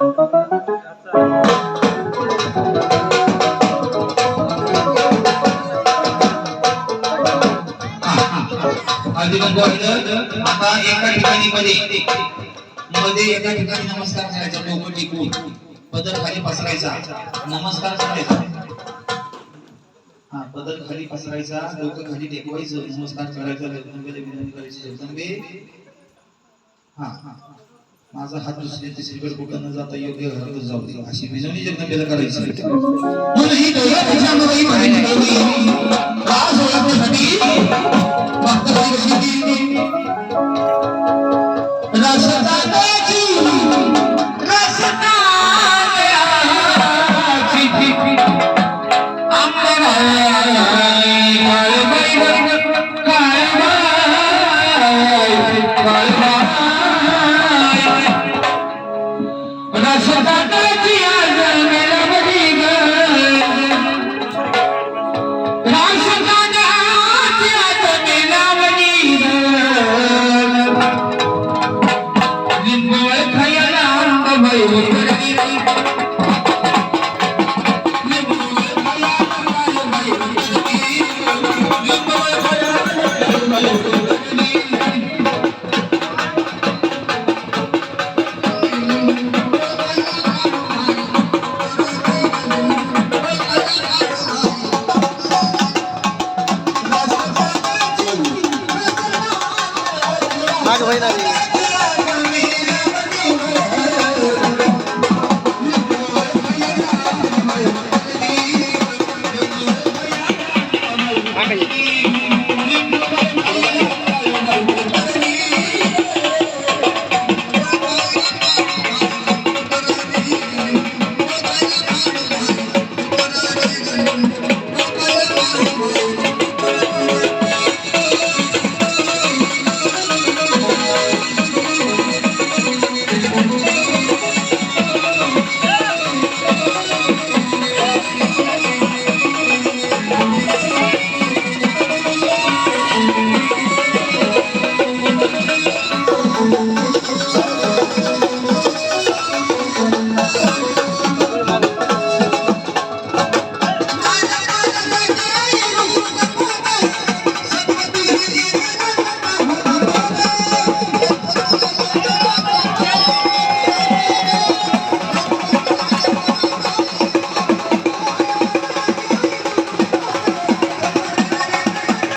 आता एका ठिकाणी मध्ये मध्ये एका ठिकाणी नमस्कार करायचा डोकं टिकून पदर खाली पसरायचा नमस्कार करायचा हा पदर खाली पसरायचा डोकं खाली टेकवायचं नमस्कार करायचा जगदंबेला विनंती करायची जगदंबे हा हा माझा हात दुसऱ्या तिसरीकडे कुठं न जाता योग्य घरातच जाऊ दे. अशी विनवणी जगदंबेला करायची. Nada, vai na linha.